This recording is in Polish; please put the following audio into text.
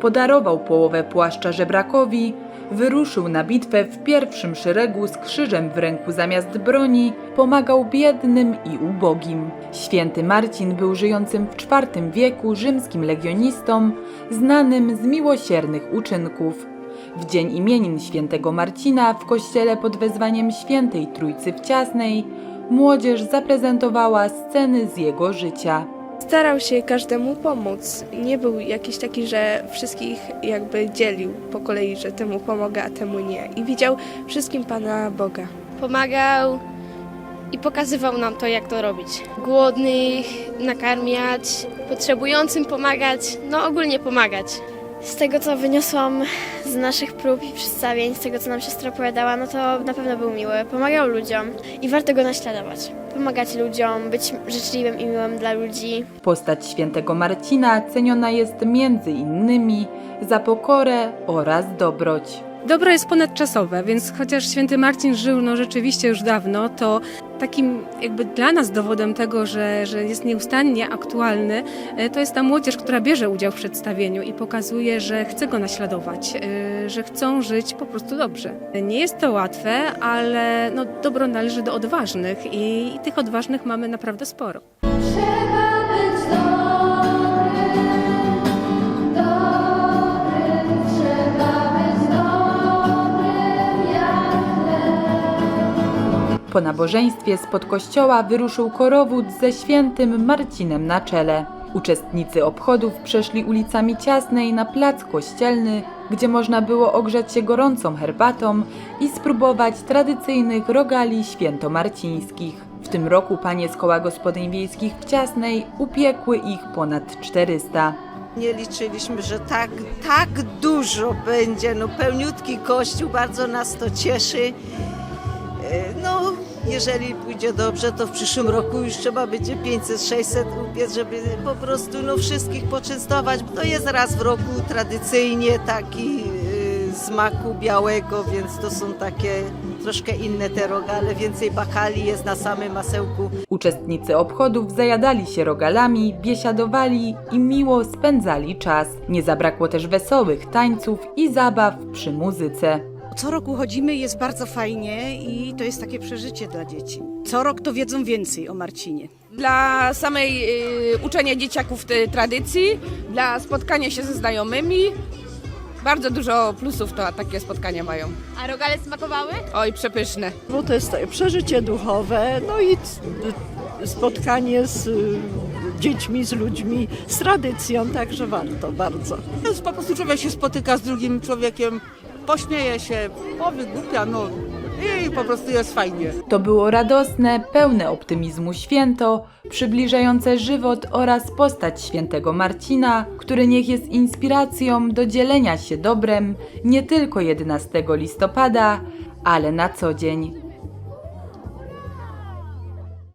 podarował połowę płaszcza żebrakowi, wyruszył na bitwę w pierwszym szeregu z krzyżem w ręku zamiast broni, pomagał biednym i ubogim. Święty Marcin był żyjącym w IV wieku rzymskim legionistą, znanym z miłosiernych uczynków. W dzień imienin świętego Marcina w kościele pod wezwaniem świętej Trójcy w Ciasnej młodzież zaprezentowała sceny z jego życia. Starał się każdemu pomóc. Nie był jakiś taki, że wszystkich jakby dzielił po kolei, że temu pomogę, a temu nie. I widział wszystkim Pana Boga. pomagał i pokazywał nam to, jak to robić. Głodnych nakarmiać, potrzebującym pomagać, no ogólnie pomagać. Z tego, co wyniosłam z naszych prób i przedstawień, z tego, co nam siostra opowiadała, no to na pewno był miły. Pomagał ludziom i warto go naśladować. Pomagać ludziom, być życzliwym i miłym dla ludzi. Postać świętego Marcina ceniona jest między innymi za pokorę oraz dobroć. Dobro jest ponadczasowe, więc chociaż święty Marcin żył no, rzeczywiście już dawno, to takim jakby dla nas dowodem tego, że, że jest nieustannie aktualny, e, to jest ta młodzież, która bierze udział w przedstawieniu i pokazuje, że chce go naśladować, e, że chcą żyć po prostu dobrze. Nie jest to łatwe, ale no, dobro należy do odważnych i, i tych odważnych mamy naprawdę sporo. Po nabożeństwie spod kościoła wyruszył korowód ze świętym Marcinem na czele. Uczestnicy obchodów przeszli ulicami Ciasnej na plac kościelny, gdzie można było ogrzać się gorącą herbatą i spróbować tradycyjnych rogali świętomarcińskich. W tym roku panie z koła gospodyń wiejskich w Ciasnej upiekły ich ponad 400. Nie liczyliśmy, że tak, tak dużo będzie. No, pełniutki kościół, bardzo nas to cieszy. E, No, jeżeli pójdzie dobrze, to w przyszłym roku już trzeba będzie 500-600 upiec, żeby po prostu no, wszystkich poczęstować. To jest raz w roku tradycyjnie taki e, z maku białego, więc to są takie troszkę inne te rogale. Więcej bakali jest na samym masełku. Uczestnicy obchodów zajadali się rogalami, biesiadowali i miło spędzali czas. Nie zabrakło też wesołych tańców i zabaw przy muzyce. Co roku chodzimy, jest bardzo fajnie i to jest takie przeżycie dla dzieci. Co rok to wiedzą więcej o Marcinie. dla samej y, uczenia dzieciaków tej tradycji, dla spotkania się ze znajomymi. Bardzo dużo plusów to takie spotkania mają. A rogale smakowały? Oj, przepyszne. bo to jest przeżycie duchowe, no i spotkanie z y, dziećmi, z ludźmi, z tradycją, także warto bardzo. Po prostu człowiek się spotyka z drugim człowiekiem, pośmieje się, powie głupia, no i po prostu jest fajnie. To było radosne, pełne optymizmu święto, przybliżające żywot oraz postać świętego Marcina, który niech jest inspiracją do dzielenia się dobrem nie tylko 11 listopada, ale na co dzień.